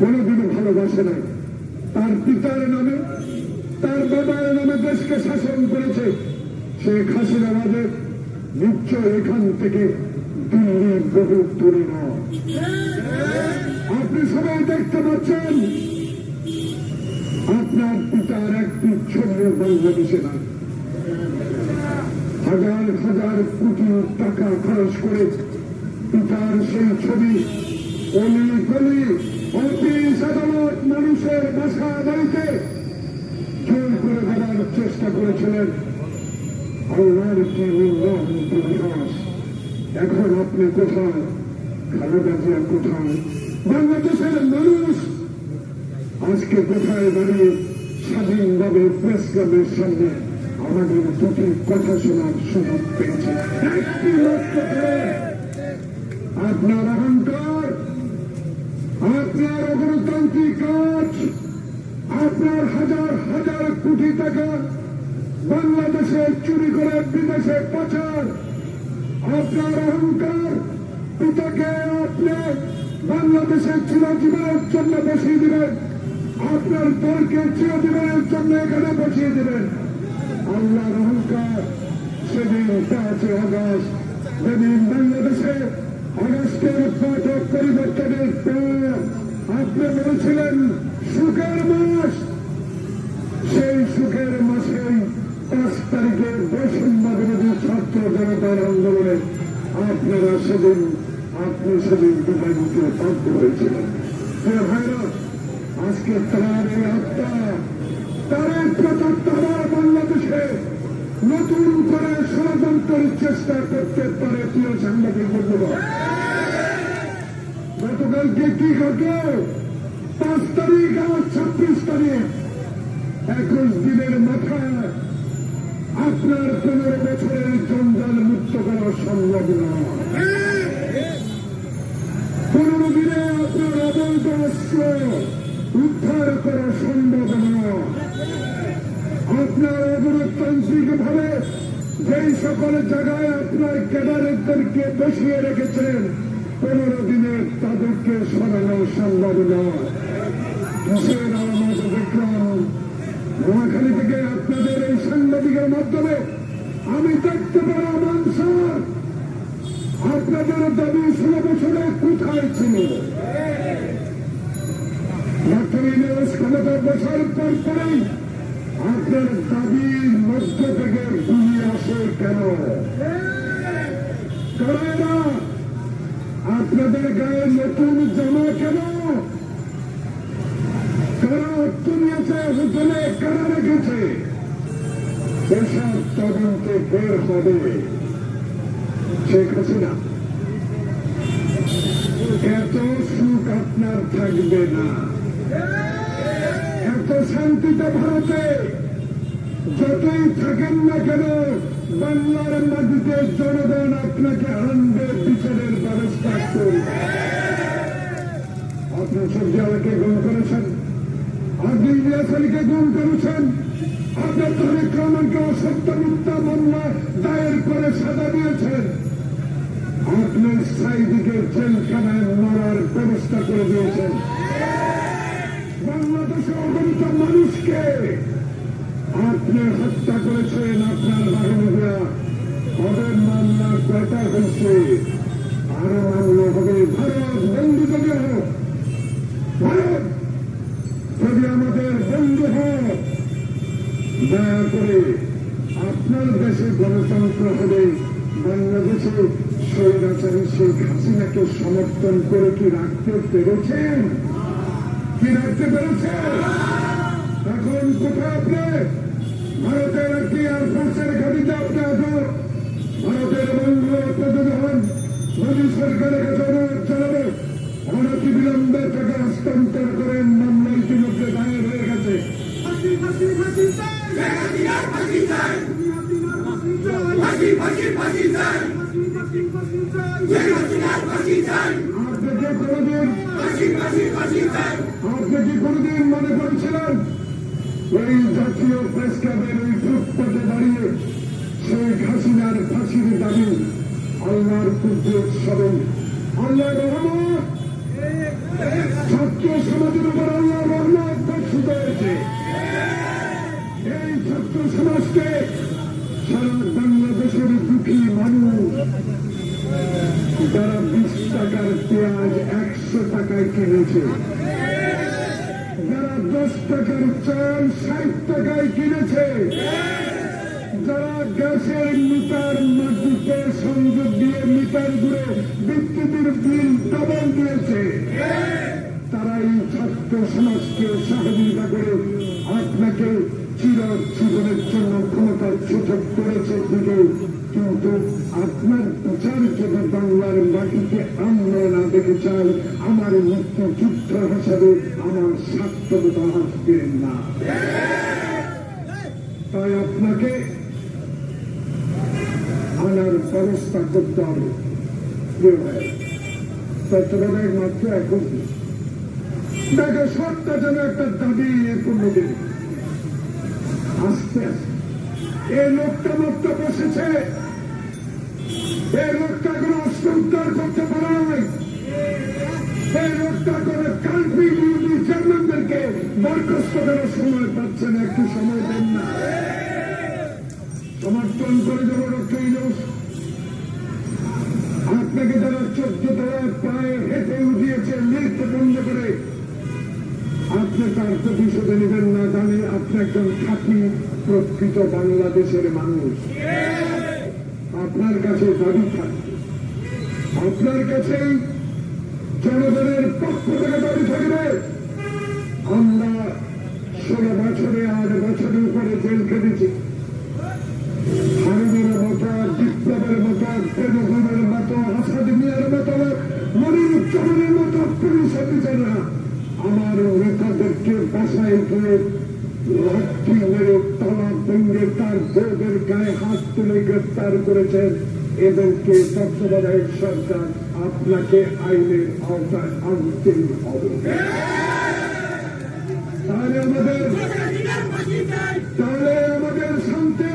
কোনোদিন ভালোবাসে নাই। তার পিতার নামে, তার বাবার নামে দেশকে শাসন করেছে শেখ হাসিনা আমাদের নিশ্চয় এখান থেকে দিল্লি বহু দূরে নয়। আপনি সবাই দেখতে পাচ্ছেন, আপনার পিতার একটি ছবি বাংলাদেশে নাই। হাজার হাজার কোটি টাকা খরচ করে পিতার সেই ছবি অলি গলি অফিস আদালত মানুষের বাসা বাড়িতে জোর করে দেওয়ার চেষ্টা করেছিলেন আল্লাহর কি ইতিহাস এখন আপনি কোথায়? খালেদা জিয়া কোথায়? বাংলাদেশের মানুষ আজকে কোথায় দাঁড়িয়ে স্বাধীনভাবে প্রেস ক্লাবের সামনে আমাদের দুটি কথা শোনার সুযোগ পেয়েছে। একটি মাত্র কারণ, আপনার অহংকার আপনার অগণতান্ত্রিক কাজ? আপনার হাজার হাজার কোটি টাকা বাংলাদেশে চুরি করে বিদেশে পাচার। আপনার অহংকার পিতাকে আপনি বাংলাদেশের চিরজীবনের জন্য বসিয়ে দিবেন। আপনার দলকে চিরজীবনের জন্য এখানে বসিয়ে দিবেন। আল্লাহর অহংকার সেদিন পাঁচই আগস্ট, যেদিন বাংলাদেশে আগস্টের পাঠক পরিবর্তনের পর আপনি বলেছিলেন, সুখের মাস। সেই সুখের মাসেই পাঁচ তারিখে বৈষম্য বিরোধী ছাত্র জনতার আন্দোলনে আপনারা সেদিন, আপনি সেদিন বিদায় বাধ্য হয়েছিলেন। আজকে তার এই আত্মা তার এই বাংলাদেশে নতুন করে ষড়যন্ত্রের চেষ্টা করতে পারে প্রিয় সাংবাদিক বন্ধুরা গতকালকে কি ঘটল পাঁচ তারিখ আর ছাব্বিশ তারিখ। একুশ দিনের মাথায় আপনার পনেরো বছরের জঞ্জাল মুক্ত করা সম্ভব নয়। পনেরো দিনে আপনার অবৈধ অস্ত্র উদ্ধার করা সম্ভব নয়। আপনার অগণতান্ত্রিক ভাবে যেই সকল জায়গায় আপনার ক্যাডারেটদেরকে বসিয়ে রেখেছেন, পনেরো দিনে সরানো সম্ভব নয় কিসের আলামত দেখলাম নোয়াখালী থেকে আপনাদের এই সাংবাদিকের মাধ্যমে আমি দেখতে পেলাম স্যার আপনাদের দাবি ষোলো বছরে কোথায় ছিল? ডক্টর ইলিয়াস ক্ষমতা বসার পর পরেই আপনার দাবির মধ্য থেকে ঘুরিয়ে আসে কেন? কারণ আপনাদের গায়ে নতুন জামা কেন কারা নিয়েছে হোটেলে কারা রেখেছে এসব তদন্তে বের হবে শেখ হাসিনা এত সুখ আপনার থাকবে না এত শান্তিতে ভারতে যতই থাকেন না কেন বাংলার মাটিতে জনগণ আপনাকে আনবে বিচারের ব্যবস্থা করবে। আপনি সবজি আমাকে গুম করেছেন আপনি আলীকে গুম করেছেন আপনার তারেক রহমানকে অসত্য মিথ্যা মামলা দায়ের করে সাজা দিয়েছেন। আপনার সাইদিকে যদি আমাদের বন্ধু হোক দয়া করে আপনার দেশে গণতন্ত্র হবে বাংলাদেশে স্বৈরাচারী শেখ হাসিনাকে সমর্থন করে কি রাখতে পেরেছেন? কি রাখতে পেরেছেন? এখন কোথায় আপনি? ভারতের একটি এয়ারফোর্সের গাড়িতে আপনি এখন ভারতের বন্ধু আপনি যদি হন, মোদী সরকারের কাছে অনুরোধ জানাবে অনতি বিলম্বে টাকা হস্তান্তর করেন মামলা ইতিমধ্যে দায়ের হয়ে গেছে আপনি কি কোনোদিন মনে করেছিলেন এই জাতীয় প্রেস ক্লাবের এই ফুটপাতে দাঁড়িয়ে শেখ হাসিনার ফাঁসির দাবি আল্লাহর কুদ্দুস স্মরণ আল্লাহ রহমত ছাত্র সমাজের উপর আল্লাহ রহমত বর্ষিত হয়েছে। এই ছাত্র সমাজকে সারা বাংলাদেশের দুঃখী মানুষ যারা বিশ টাকার পেঁয়াজ একশো টাকায় কিনেছে, যারা দশ টাকার চাল ষাট টাকায় কিনেছে যারা গ্যাসের মিটার মাটিতে সংযোগ দিয়ে মিটার ঘুরে বিদ্যুতের বিল ডবল দিয়েছে তারা ছাত্র সমাজকে সহযোগিতা করে আপনাকে চির জীবনের জন্য ক্ষমতার সুযোগ করেছে দিকে কিন্তু আপনার বিচার যদি বাংলার মাটিতে আমরা না দেখে চাই, আমার মুক্তিযুদ্ধ হিসাবে আমার সার্থকতা আসবে না। তাই আপনাকে ব্যবস্থা করতে হবে তত্ত্বাবধায়ক মাত্র এখন দেখো সবটা যেন একটা দাবি পূর্ণ আস্তে এই লোকটা মাত্র বসেছে। এই লোকটা কোনো অস্ত্র উদ্ধার করতে পারে নাই। এই লোকটা কোনো কান্ট্রি চেয়ারম্যানদেরকে বরখাস্ত করার সময় পাচ্ছে না, একটু সময় দেন না। সমর্থন করে দেবো ডক্টর একজন খাঁটি প্রকৃত বাংলাদেশের মানুষ। আপনার কাছে দাবি থাকবে। আপনার কাছে জনগণের পক্ষ থেকে দাবি থাকবে। আমরা তলা ভেঙে তার বউদের গায়ে হাত তুলে গ্রেফতার করেছেন এদেরকে তত্ত্বাবধায়ক সরকার আপনাকে আইনের আওতায় আনতেই হবে তাহলে আমাদের তাহলে আমাদের শান্তি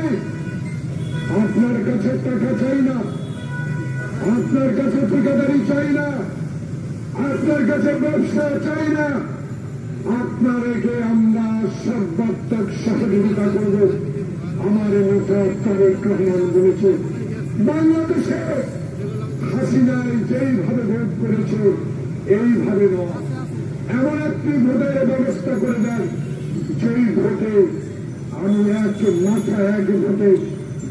আপনার কাছে টাকা চাই না আপনার কাছে ঠিকাদারি চাই না আপনার কাছে ব্যবসা চাই না আপনার একে আমরা সর্বাত্মক সহযোগিতা করব আমার নেতা তারেক রহমান বলেছে বাংলাদেশে হাসিনায় যেইভাবে ভোট করেছে এইভাবে নয় এমন একটি ভোটের ব্যবস্থা করে দেন যেই ভোটে আমি এক মাথা এক ভোটে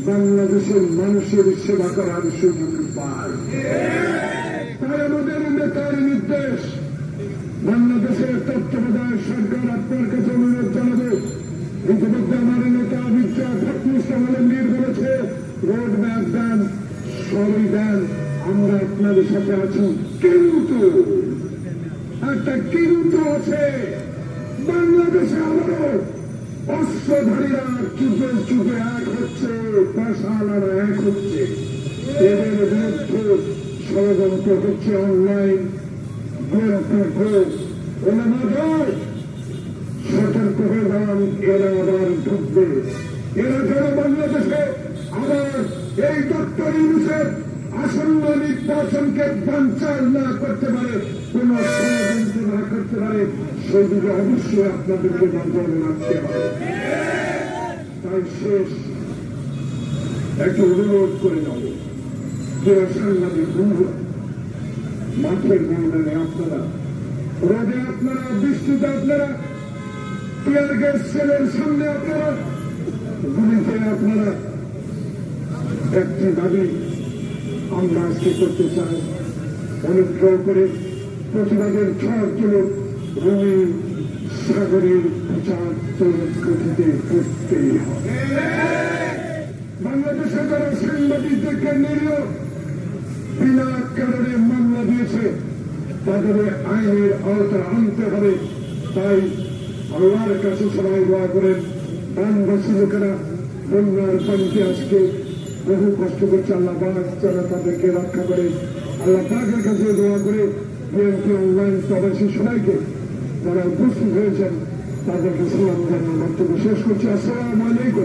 বাংলাদেশের মানুষের সেবা করার সুযোগ পাই তাই আমাদের নেতার নির্দেশ বাংলাদেশের তত্ত্বাবধায়ক সরকার আপনার কাছে অনুরোধ জানাবে। ইতিমধ্যে আমার নেতা বিদ্যা ফখরুল আলমগীর বলেছে রোড ম্যাপ দেন সরই দেন, আমরা আপনাদের সাথে আছি। কিন্তু একটা কিন্তু আছে, বাংলাদেশে আবারও অস্ত্রধারীরা যুগে যুগে এক হচ্ছে পেশালারা এক হচ্ছে। এদের বিরুদ্ধে ষড়যন্ত্র হচ্ছে অনলাইন সতর্ক হয়ে যান এরা আবার ঢুকবে এরা যারা বাংলাদেশে আবার এই ডক্টর ইউনুসের আসন্ন নির্বাচনকে বাঞ্চাল না করতে পারে কোন ষড়যন্ত্র না করতে পারে সেদিকে অবশ্যই আপনাদেরকে নজরে রাখতে হবে তাই শেষ একটা অনুরোধ করে যাব যে সাংবাদিক বন্ধুরা মাঠের ময়দানে আপনারা রোদে আপনারা বৃষ্টিতে আপনারা টিয়ার গ্যাস সেলের সামনে আপনারা, গুলিতে আপনারা একটি দাবি আমরা আজকে করতে চাই। অনুগ্রহ করে প্রতিবাদের ঝড় তুলে রুমি সাগরের বিচার তৈরি গতিতে করতেই হবে। বাংলাদেশে যারা সাংবাদিকদেরকে নিরীহ বিনা কারণে মামলা দিয়েছে। তাদের আইনের আওতা আনতে হবে। তাই আল্লাহর কাছে সবাই দোয়া করেন বানবাসী লোকেরা বন্যার পানিতে আজকে বহু কষ্ট করছে আল্লাহ বাঘ যারা তাদেরকে রক্ষা করে। আল্লাহ বাঘের কাছে দোয়া করে বিএনপি অনলাইন প্রবাসী সবাইকে যারা উপস্থিত হয়েছেন, তাদেরকে সালাম জানানোর বক্তব্য শেষ করছি। আসসালামু আলাইকুম।